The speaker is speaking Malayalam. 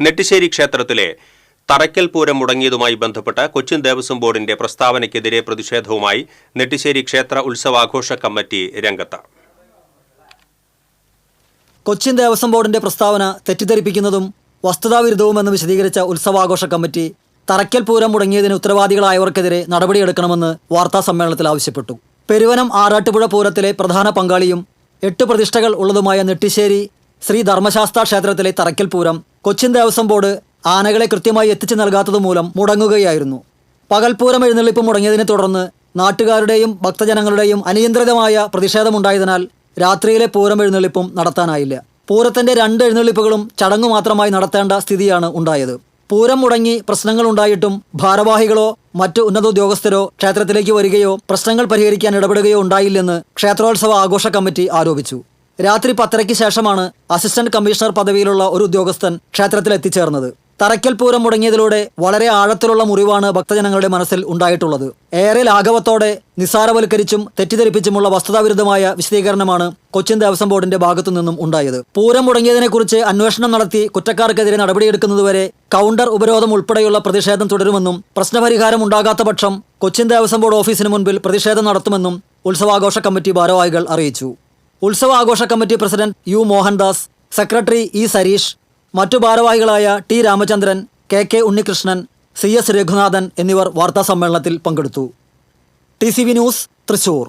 നെട്ടിശ്ശേരി ക്ഷേത്രത്തിലെ തറയ്ക്കൽ പൂരം മുടങ്ങിയതുമായി ബന്ധപ്പെട്ട് കൊച്ചിൻ ദേവസ്വം ബോർഡിന്റെ പ്രസ്താവനയ്ക്കെതിരെ പ്രതിഷേധവുമായി നെട്ടിശ്ശേരി ക്ഷേത്ര ഉത്സവാഘോഷ കമ്മിറ്റി രംഗത്ത്. കൊച്ചിൻ ദേവസ്വം ബോർഡിന്റെ പ്രസ്താവന തെറ്റിദ്ധരിപ്പിക്കുന്നതും വസ്തുതാവിരുദ്ധവുമെന്ന് വിശദീകരിച്ച ഉത്സവാഘോഷ കമ്മിറ്റി തറയ്ക്കൽ പൂരം മുടങ്ങിയതിന് ഉത്തരവാദികളായവർക്കെതിരെ നടപടിയെടുക്കണമെന്ന് വാർത്താ സമ്മേളനത്തിൽ ആവശ്യപ്പെട്ടു. പെരുവനം ആറാട്ടുപുഴ പൂരത്തിലെ പ്രധാന പങ്കാളിയും എട്ട് പ്രതിഷ്ഠകൾ ഉള്ളതുമായ നെട്ടിശ്ശേരി ശ്രീ ധർമ്മശാസ്ത്ര ക്ഷേത്രത്തിലെ തറയ്ക്കൽ പൂരം കൊച്ചിൻ ദേവസ്വം ബോർഡ് ആനകളെ കൃത്യമായി എത്തിച്ചു നൽകാത്തതുമൂലം മുടങ്ങുകയായിരുന്നു. പകൽപൂരം എഴുന്നള്ളിപ്പ് മുടങ്ങിയതിനെ തുടർന്ന് നാട്ടുകാരുടെയും ഭക്തജനങ്ങളുടെയും അനിയന്ത്രിതമായ പ്രതിഷേധമുണ്ടായതിനാൽ രാത്രിയിലെ പൂരം എഴുന്നള്ളിപ്പും നടത്താനായില്ല. പൂരത്തിന്റെ രണ്ട് എഴുന്നള്ളിപ്പുകളും ചടങ്ങു മാത്രമായി നടത്തേണ്ട സ്ഥിതിയാണ് ഉണ്ടായത്. പൂരം മുടങ്ങി പ്രശ്നങ്ങൾ ഉണ്ടായിട്ടും ഭാരവാഹികളോ മറ്റ് ഉന്നത ഉദ്യോഗസ്ഥരോ ക്ഷേത്രത്തിലേക്ക് വരികയോ പ്രശ്നങ്ങൾ പരിഹരിക്കാൻ ഇടപെടുകയോ ഉണ്ടായില്ലെന്ന് ക്ഷേത്രോത്സവ ആഘോഷ കമ്മിറ്റി ആരോപിച്ചു. രാത്രി പത്തരയ്ക്ക് ശേഷമാണ് അസിസ്റ്റന്റ് കമ്മീഷണർ പദവിയിലുള്ള ഒരു ഉദ്യോഗസ്ഥൻ ക്ഷേത്രത്തിൽ എത്തിച്ചേർന്നത്. തറയ്ക്കൽ പൂരം മുടങ്ങിയതിലൂടെ വളരെ ആഴത്തിലുള്ള മുറിവാണ് ഭക്തജനങ്ങളുടെ മനസ്സിൽ ഉണ്ടായിട്ടുള്ളത്. ഏറെ ലാഘവത്തോടെ നിസ്സാരവൽക്കരിച്ചും തെറ്റിദ്ധരിപ്പിച്ചുമുള്ള വസ്തുതാവിരുദ്ധമായ വിശദീകരണമാണ് കൊച്ചിൻ ദേവസ്വം ബോർഡിന്റെ ഭാഗത്തു നിന്നും ഉണ്ടായത്. പൂരം മുടങ്ങിയതിനെക്കുറിച്ച് അന്വേഷണം നടത്തി കുറ്റക്കാർക്കെതിരെ നടപടിയെടുക്കുന്നതുവരെ കൗണ്ടർ ഉപരോധം ഉൾപ്പെടെയുള്ള പ്രതിഷേധം തുടരുമെന്നും പ്രശ്നപരിഹാരം ഉണ്ടാകാത്ത പക്ഷം കൊച്ചിൻ ദേവസ്വം ബോർഡ് ഓഫീസിന് മുൻപിൽ പ്രതിഷേധം നടത്തുമെന്നും ഉത്സവാഘോഷ കമ്മിറ്റി ഭാരവാഹികൾ അറിയിച്ചു. ഉത്സവാഘോഷ committee president U Mohandas secretary E Sareesh മറ്റു ഭാരവാഹികളായ T Ramachandran K K Unnikrishnan C S Raghunathan എന്നിവർ വാർത്താസമ്മേളനത്തിൽ പങ്കെടുത്തു. T C V news Thrissur.